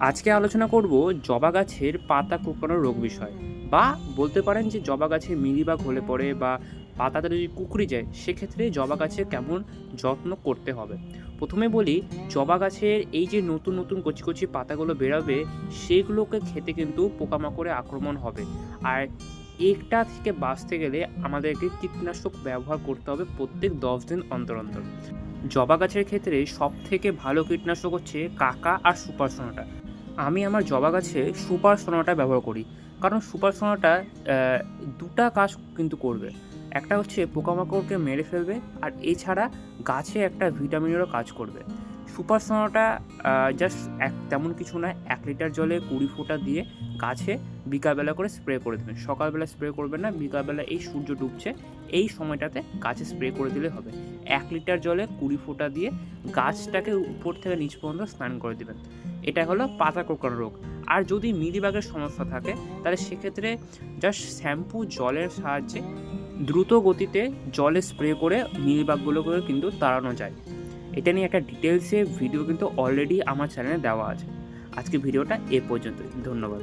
আজকে আলোচনা করব জবা গাছের পাতা কুকড়ানোর রোগ বিষয় বা বলতে পারেন যে জবা গাছে মিলিবাগ হলে পড়ে বা পাতাতে যদি কুকড়ে যায়, সেক্ষেত্রে জবা গাছে কেমন যত্ন করতে হবে? প্রথমে বলি, জবা গাছের এই যে নতুন নতুন কচি কচি পাতাগুলো বেরোবে, সেগুলোকে খেতে কিন্তু পোকামাকড়ে আক্রমণ হবে। আর একটা থেকে বাঁচতে গেলে আমাদেরকে কীটনাশক ব্যবহার করতে হবে প্রত্যেক দশ দিন অন্তর অন্তর। জবা গাছের ক্ষেত্রে সব থেকে ভালো কীটনাশক হচ্ছে কাকা আর সুপার সোনাটা। আমি আমার জবা গাছে সুপার সোনাটা ব্যবহার করি। কারণ সুপার সোনাটা দুটা কাজ কিন্তু করবে। একটা হচ্ছে পোকামাকড়কে মেরে ফেলবে, আর এছাড়া গাছে একটা ভিটামিনেরও কাজ করবে। সুপার সোনাটা জাস্ট এক, তেমন কিছু না এক লিটার জলে কুড়ি ফোঁটা দিয়ে গাছে বিকালবেলা করে স্প্রে করে দেবেন। সকালবেলা স্প্রে করবেন না, বিকালবেলা এই সূর্য ডুবছে, এই সময়টাতে গাছে স্প্রে করে দিলে হবে। এক লিটার জলে কুড়ি ফোঁটা দিয়ে গাছটাকে উপর থেকে নিচ পর্যন্ত স্নান করে দেবেন। এটা হলো পাতা কোঁকড়ানো রোগ। আর যদি মিলিবাগের সমস্যা থাকে, তাহলে সেক্ষেত্রে জাস্ট শ্যাম্পু, জলের সাহায্যে দ্রুত গতিতে জলে স্প্রে করে মিলিবাগগুলোকে কিন্তু তাড়ানো যায়। এটা নিয়ে একটা ডিটেলসে ভিডিও কিন্তু অলরেডি আমার চ্যানেলে দেওয়া আছে। আজকে ভিডিওটা এ পর্যন্ত ধন্যবাদ।